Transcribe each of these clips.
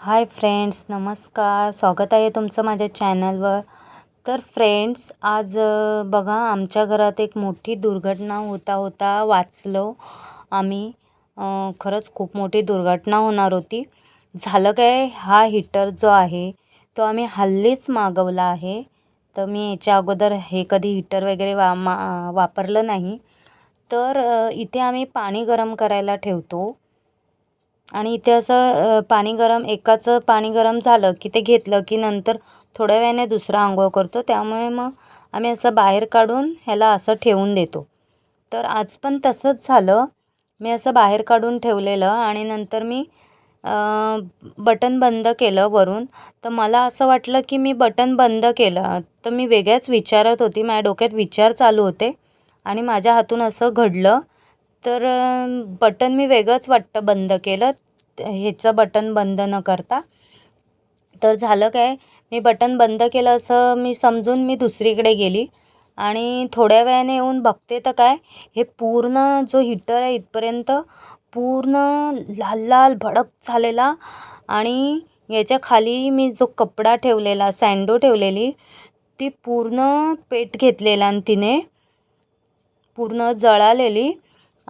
Hi friends नमस्कार. स्वागत आहे तुमचं माझ्या चॅनलवर. तर फ्रेंड्स आज बघा आमच्या घरात एक मोठी दुर्घटना होता होता वाचलो आम्ही. खरंच खूप मोठी दुर्घटना होणार होती. झालं काय? हा हीटर जो आहे तो आम्ही हल्लीच मागवला आहे. तर मी याच्या अगोदर हे कधी हीटर वगैरे वा मा वापरलं नाही. तर इथे आम्ही पाणी गरम करायला ठेवतो. आणि इथे असं पाणी गरम एकाचं पाणी गरम झालं की ते घेतलं की नंतर थोड्या वेळाने दुसरा आंघोळ करतो. त्यामुळे मग आम्ही असं बाहेर काढून ह्याला असं ठेवून देतो. तर आज पण तसंच झालं. मी असं बाहेर काढून ठेवलेलं आणि नंतर मी बटन बंद केलं वरून. तर मला असं वाटलं की मी बटन बंद केलं. तर मी वेगळ्याच विचारत होती. माझ्या डोक्यात विचार चालू होते आणि माझ्या हातून असं घडलं तर बटन मी वेगळंच वाटतं बंद केलं. ह्याचं बटन बंद न करता. तर झालं काय मी बटन बंद केलं असं मी समजून मी दुसरीकडे गेली. आणि थोड्या वेळाने येऊन बघते तर काय हे पूर्ण जो हीटर आहे इथपर्यंत पूर्ण लाल लाल भडक झालेला. आणि याच्या खाली मी जो कपडा ठेवलेला सँडो ठेवलेली ती पूर्ण पेट घेतलेला आणि तिने. पूर्ण जळालेली.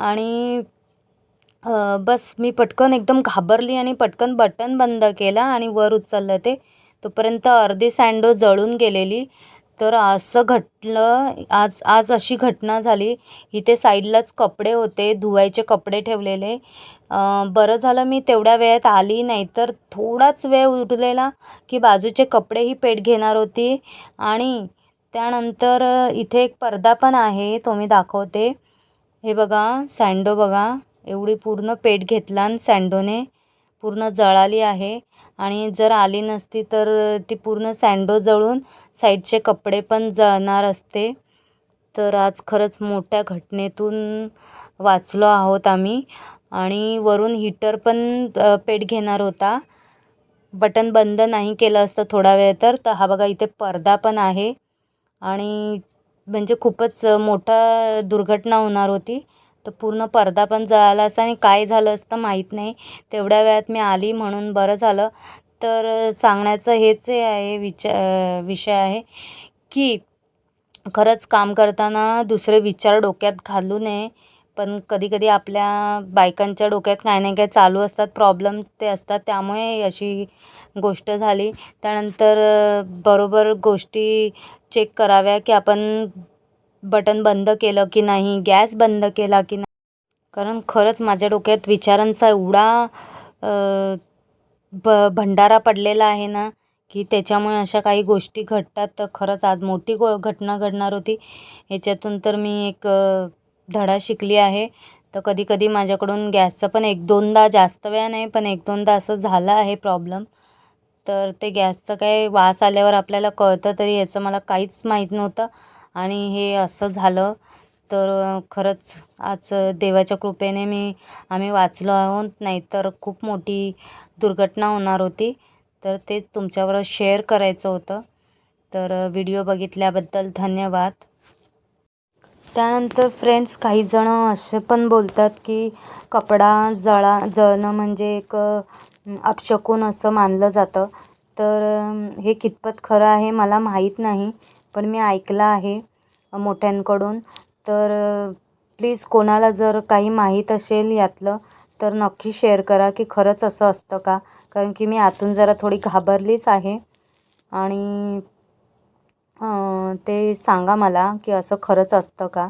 आणि बस मी पटकन एकदम घाबरली आणि पटकन बटन बंद केला आणि वर उचललं ते. तोपर्यंत अर्धी सँडो जळून गेलेली. तर असं घटलं आज आज अशी घटना झाली. इथे साईडलाच कपडे होते धुवायचे कपडे ठेवलेले. बरं झालं मी तेवढ्या वेळेत आली नाही तर थोडाच वेळ उरलेला की बाजूचे कपडेही पेट घेणार होती. आणि त्यानंतर इथे एक पडदा पण आहे तो मी दाखवते. हे बघा सँडो बघा. एवढी पूर्ण पेट घेतला आणि सँडोने पूर्ण जळाली आहे. आणि जर आली नसती तर ती पूर्ण सँडो जळून साईडचे कपडे पण जळणार असते. तर आज खरंच मोठ्या घटनेतून वाचलो आहोत आम्ही. आणि वरून हीटर पण पेट घेणार होता. बटन बंद नाही केलं असतं थोडा वेळ तर. तर हा बघा इथे पडदा पण आहे. आणि म्हणजे खूपच मोठा दुर्घटना होणार होती. तर पूर्ण पडदा पण जळाला असता आणि काय झालं असतं माहीत नाही. तेवढ्या वेळात मी आली म्हणून बरं झालं. तर सांगण्याचं हेच हे आहे विचा विषय आहे की खरंच काम करताना दुसरे विचार डोक्यात घालू नये. पण कधीकधी आपल्या बायकांच्या डोक्यात काय नाही काय चालू असतात प्रॉब्लेम्स ते असतात. त्यामुळे अशी गोष्ट झाली. त्यानंतर बरोबर गोष्टी चेक कराव्या की आपण बटन बंद केलं की नाही गॅस बंद केला की नाही. कारण खरंच माझ्या डोक्यात विचारांचा एवढा ब भंडारा पडलेला आहे ना की त्याच्यामुळे अशा काही गोष्टी घडतात. तर खरंच आज मोठी गो घटना घडणार होती. ह्याच्यातून तर मी एक धडा शिकली आहे. तर कधी कधी माझ्याकडून गॅसचं पण एक दोनदा जास्त वेळा नाही पण एक दोनदा असं झालं आहे प्रॉब्लेम तर ते गॅसचं काय वास आल्यावर आपल्याला कळतं तरी याचं मला काहीच माहीत नव्हतं. आणि हे असं झालं. तर खरंच आज देवाच्या कृपेने मी आम्ही वाचलो आहोत. नाहीतर खूप मोठी दुर्घटना होणार होती. तर ते तुमच्याबरोबर शेअर करायचं होतं. तर व्हिडिओ बघितल्याबद्दल धन्यवाद. त्यानंतर फ्रेंड्स काही जण असे पण बोलतात की कपडा जळा जळणं म्हणजे एक अपशकुन असं मानलं जातं. तर हे कितपत खरं आहे मला माहीत नाही पण मी ऐकलं आहे मोठ्यांकडून. तर प्लीज कोणाला जर काही माहीत असेल यातलं तर नक्की शेअर करा की खरंच असं असतं का? कारण की मी आतून जरा थोडी घाबरलीच आहे. आणि ते सांगा मला की असं खरंच असतं का?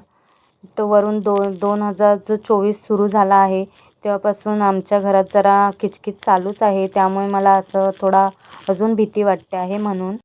तर वरून दोन दोन हजार जो चोवीस सुरू झाला आहे. तेव्हापासून आमच्या घरात जरा किचकिच चालूच आहे. त्यामुळे मला असं थोडा अजून भीती वाटते आहे म्हणून.